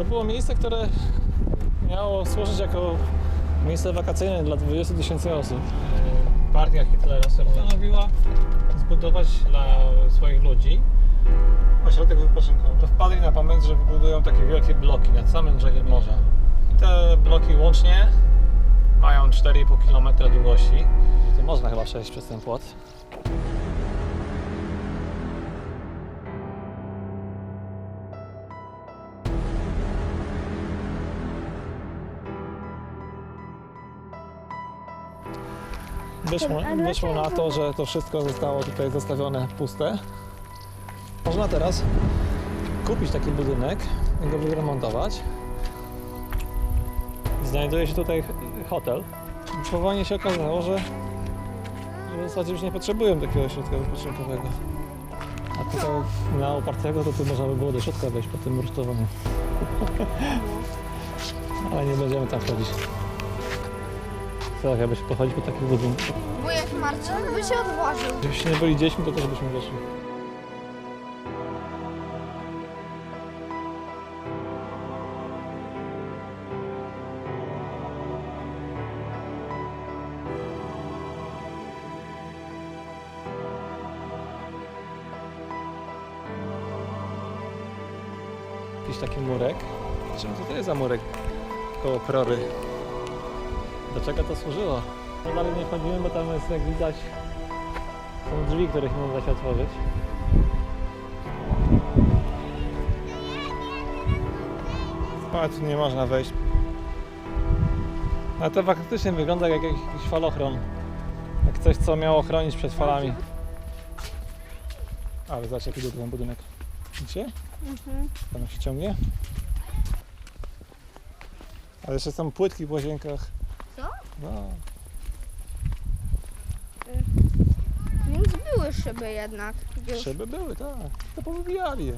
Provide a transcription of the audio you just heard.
To było miejsce, które miało służyć jako miejsce wakacyjne dla 20 tysięcy osób. Partia Hitlera postanowiła zbudować dla swoich ludzi ośrodek wypoczynkowy. To wpadli na pomysł, że wybudują takie wielkie bloki nad samym brzegiem morza. I te bloki łącznie mają 4,5 km długości. To można chyba przejść przez ten płot. Wyszło, wyszło na to, że to wszystko zostało tutaj zostawione puste. Można teraz kupić taki budynek i go wyremontować. Znajduje się tutaj hotel. Powolnie się okazało, że, że w zasadzie już nie potrzebują takiego ośrodka wypoczynkowego. A tutaj na opartego to tu można by było do środka wejść po tym rusztowaniu. Ale nie będziemy tam chodzić. Co, jakbyś pochodzić po takich budynkach? Wujek Marcin by się odważył. Gdybyście nie byli dziećmi, to też byśmy weszli. Jakiś taki murek. Czym to jest za murek koło prory? Do czego to służyło? No dalej nie wchodzimy, bo tam jest jak widać są drzwi, których nie da się otworzyć. Tu nie można wejść. Ale to faktycznie wygląda jak jakiś falochron. Jak coś, co miało chronić przed falami. Ale zobacz jaki długi ten budynek. Widzicie? Mhm. Tam się ciągnie. Ale jeszcze są płytki w łazienkach. Co? No. Więc były szyby jednak. Już. Szyby były, tak. To powybijali je.